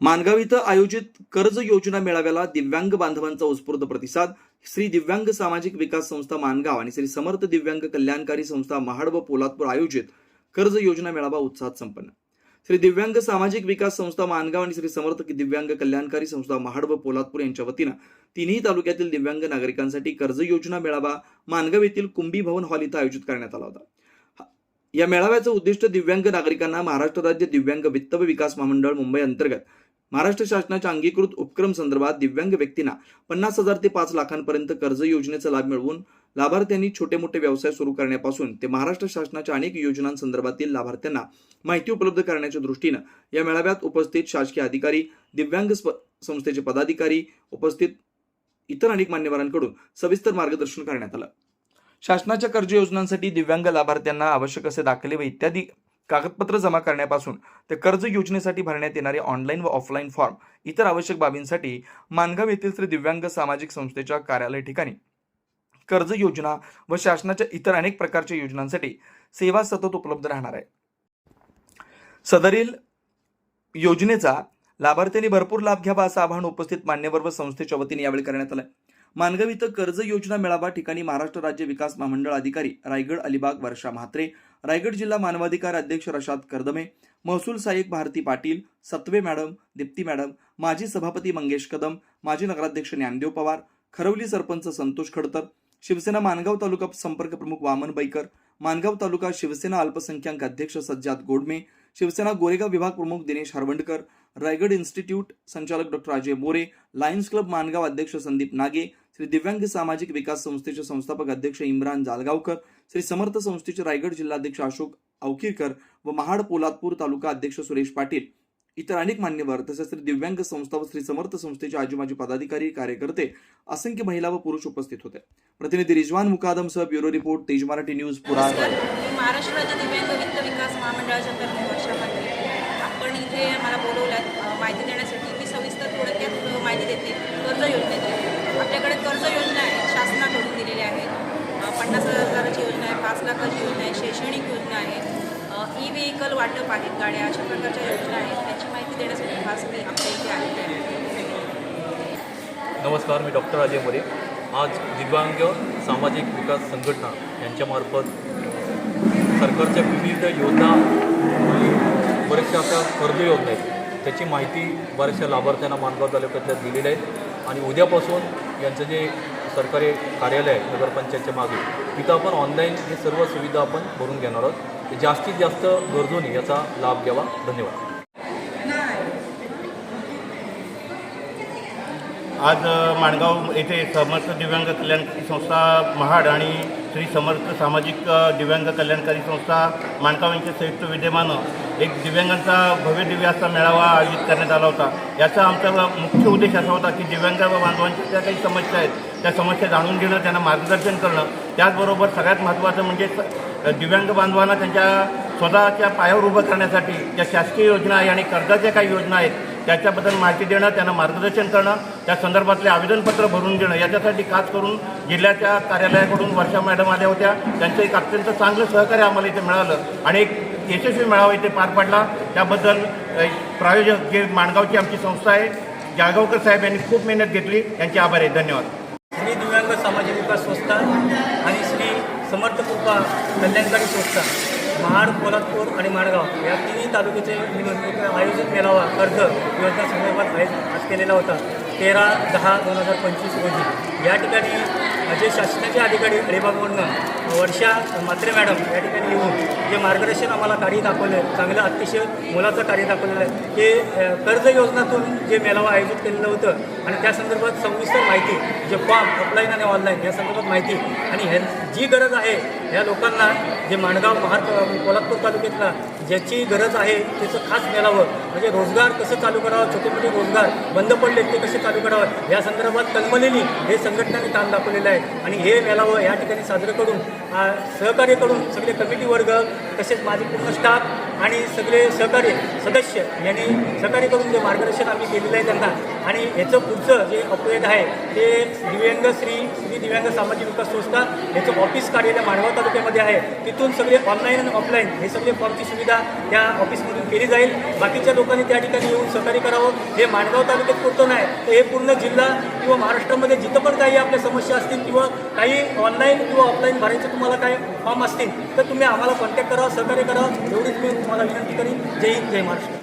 मानगाव इथं आयोजित कर्ज योजना मेळाव्याला दिव्यांग बांधवांचा उत्स्फूर्त प्रतिसाद. श्री दिव्यांग सामाजिक विकास संस्था मानगाव आणि श्री समर्थ दिव्यांग कल्याणकारी संस्था महाड व पोलादपूर आयोजित कर्ज योजना मेळावा उत्साहात संपन्न. श्री दिव्यांग सामाजिक विकास संस्था मानगाव आणि श्री समर्थ दिव्यांग कल्याणकारी संस्था महाड व पोलादपूर यांच्या वतीनं तिन्ही तालुक्यातील दिव्यांग नागरिकांसाठी कर्ज योजना मेळावा मानगाव येथील कुंभी भवन हॉल इथं आयोजित करण्यात आला होता. या मेळाव्याचं उद्दिष्ट दिव्यांग नागरिकांना महाराष्ट्र राज्य दिव्यांग वित्त व विकास महामंडळ मुंबई अंतर्गत महाराष्ट्र शासनाच्या अंगीकृत उपक्रम संदर्भात दिव्यांग व्यक्तींना पन्नास हजार ते पाच लाखांपर्यंत कर्ज योजनेचा लाभ मिळवून लाभार्थ्यांनी छोटे मोठे व्यवसाय सुरू करण्यापासून ते महाराष्ट्र शासनाच्या अनेक योजनांसंदर्भातील लाभार्थ्यांना माहिती उपलब्ध करण्याच्या दृष्टीनं या मेळाव्यात उपस्थित शासकीय अधिकारी दिव्यांग संस्थेचे पदाधिकारी उपस्थित इतर अनेक मान्यवरांकडून सविस्तर मार्गदर्शन करण्यात आलं. शासनाच्या कर्ज योजनांसाठी दिव्यांग लाभार्थ्यांना आवश्यक असे दाखले व इत्यादी कागदपत्र जमा करण्यापासून ते कर्ज योजनेसाठी भरण्यात येणारे ऑनलाईन व ऑफलाईन फॉर्म इतर आवश्यक बाबींसाठी मानगाव येथील श्री दिव्यांग सामाजिक संस्थेच्या कार्यालय ठिकाणी. कर्ज योजना व शासनाच्या इतर अनेक प्रकारच्या योजनांसाठी सेवा सतत उपलब्ध राहणार आहे. सदरील योजनेचा लाभार्थ्यांनी भरपूर लाभ घ्यावा असं आवाहन उपस्थित मान्यवर व संस्थेच्या वतीने यावेळी करण्यात आलं मानगाव इथं कर्ज योजना मेळावा ठिकाणी महाराष्ट्र राज्य विकास महामंडळ अधिकारी रायगड अलिबाग वर्षा म्हात्रे रायगड जिल्हा मानवाधिकार अध्यक्ष रशाद कर्दमे महसूल सहाय्यक भारती पाटील सत्वे मॅडम दीप्ती मॅडम माजी सभापती मंगेश कदम माजी नगराध्यक्ष ज्ञानदेव पवार खरवली सरपंच संतोष खडतर शिवसेना मानगाव तालुका संपर्क प्रमुख वामन बैकर मानगाव तालुका शिवसेना अल्पसंख्याक अध्यक्ष सज्जाद गोडमे शिवसेना गोरेगाव विभाग प्रमुख दिनेश हरवंडकर रायगड इन्स्टिट्यूट संचालक doctor Ajay More Lions club Mangaon अध्यक्ष संदीप नागे श्री दिव्यांग सामाजिक विकास संस्थेचे संस्थापक अध्यक्ष इम्रान जालगावकर श्री समर्थ संस्थेचे रायगड जिल्हाध्यक्ष अशोक अवकीरकर व महाड पोलादपूर तालुका अध्यक्ष सुरेश पाटील. इतर अनेक मान्यवर तसेच श्री दिव्यांग संस्था व श्री समर्थ संस्थेचे आजूबाजू पदाधिकारी कार्यकर्ते असंख्य महिला व पुरुष उपस्थित होते. प्रतिनिधी रिजवान मुकादमसह ब्युरो रिपोर्ट तेज मराठी न्यूज पुरा महाराष्ट्र राज्य दिव्यांग वित्त विकास महामंडळाच्या तर्फे आपण इथे मला बोलवलं माहिती देण्यासाठी. मी सविस्तर थोडक्यात माहिती देते. कर्ज योजनेची आपल्याकडे कर्ज योजना आहे शासनाकडून दिलेल्या आहेत अ, पन्नास हजाराची योजना आहे योजना आहे शैक्षणिक योजना आहे ई व्हेकल वाटप आहेत गाड्या अशा प्रकारच्या योजना आहेत त्याची माहिती देण्यासाठी खास मी आपल्या इथे आलेली आहे. नमस्कार मी डॉक्टर अजय मोरे. आज दिव्यांग सामाजिक विकास संघटना यांच्यामार्फत सरकारच्या विविध योजना बऱ्याचशा अशा कर्ज योजना आहेत. त्याची माहिती बऱ्याचशा लाभार्थ्यांना मानगाव तालुक्यातल्या दिलेल्या आहेत. आणि उद्यापासून यांचं जे सरकारी कार्यालय आहे नगरपंचायतच्या मागे. तिथं आपण ऑनलाईन हे सर्व सुविधा आपण भरून घेणार आहोत. ते जास्तीत जास्त गरजून याचा लाभ घ्यावा. धन्यवाद. आज माणगाव येथे समर्थ दिव्यांग कल्याण संस्था महाड आणि श्री समर्थ सामाजिक दिव्यांग कल्याणकारी संस्था माणकाव यांच्या संयुक्त विद्यमानं एक दिव्यांगांचा भव्य दिव्य असा मेळावा आयोजित करण्यात आला होता. याचा आमचा मुख्य उद्देश असा होता की दिव्यांग बांधवांच्या ज्या काही समस्या आहेत त्या समस्या जाणून घेणं त्यांना मार्गदर्शन करणं. त्याचबरोबर सगळ्यात महत्त्वाचं म्हणजे दिव्यांग बांधवांना त्यांच्या स्वतःच्या पायावर उभं करण्यासाठी ज्या शासकीय योजना आहे आणि कर्जाच्या काही योजना आहेत त्याच्याबद्दल माहिती देणं त्यांना मार्गदर्शन करणं त्या संदर्भातले आवेदनपत्र भरून देणं याच्यासाठी खास करून जिल्ह्याच्या कार्यालयाकडून वर्षा मॅडम आल्या होत्या. त्यांचं एक अत्यंत चांगलं सहकार्य आम्हाला इथे मिळालं आणि एक यशस्वी मेळावा इथे पार पडला. त्याबद्दल प्रायोजक जे माणगावची आमची संस्था आहे जाळगावकर साहेब यांनी खूप मेहनत घेतली. यांचे आभार आहे धन्यवाद. श्री दिव्यांग सामाजिक विकास संस्था समर्थ कृपा कल्याणकारी संस्था महाड पोलादपूर आणि माणगाव या तिन्ही तालुक्याचे आयोजित मेळावा कर्ज योजना संदर्भात आयोजित आज केलेला होता. तेरा दहा दोन हजार पंचवीस रोजी. या ठिकाणी जे शासनाचे अधिकारी अलिबागमधनं वर्षा मात्रे मॅडम या ठिकाणी येऊन जे मार्गदर्शन आम्हाला कार्य दाखवलं आहे चांगलं अतिशय मोलाचं कार्य दाखवलेलं आहे. ते कर्ज योजनातून जे मेळावा आयोजित केलेलं होतं आणि त्या संदर्भात सविस्तर माहिती जे फॉर्म ऑफलाईन आणि ऑनलाईन या संदर्भात माहिती आणि ह्या जी गरज आहे ह्या लोकांना जे माणगाव महार कोल्हापूर तालुक्यातला ज्याची गरज आहे त्याचं खास मिळावं म्हणजे रोजगार कसं चालू करावं? छोटे मोठे रोजगार बंद पडले ते कसे चालू करावं? या संदर्भात कलमलेली हे संघटनाने काम दाखवलेलं आहे. आणि हे मेळावं या ठिकाणी साजरं करून सहकार्य करून सगळे कमिटी वर्ग तसेच माझे पूर्ण स्टाफ आणि सगळे सहकार्य सदस्य यांनी सहकार्य करून जे मार्गदर्शन आम्ही केलेलं आहे त्यांना आणि याचं पुढचं जे अपग्रेड आहे ते दिव्यांग श्री श्री दिव्यांग सामाजिक विकास संस्था याचं ऑफिस कार्यालय माणगाव तालुक्यामध्ये आहे. तिथून सगळे ऑनलाईन आणि ऑफलाईन हे सगळे फॉर्मची सुविधा त्या ऑफिसमधून केली जाईल. बाकीच्या लोकांनी त्या ठिकाणी येऊन सहकार्य करावं. हे माणगाव तालुक्यात पुरतं नाही तर हे पूर्ण जिल्हा किंवा महाराष्ट्रामध्ये जिथं पण काही आपल्या समस्या असतील किंवा काही ऑनलाईन किंवा ऑफलाईन भरायचे तुम्हाला काही फॉर्म असतील तर तुम्ही आम्हाला कॉन्टॅक्ट करा सहकार्य करा. एवढीच मी तुम्हाला विनंती करीन. जय हिंद जय महाराष्ट्र.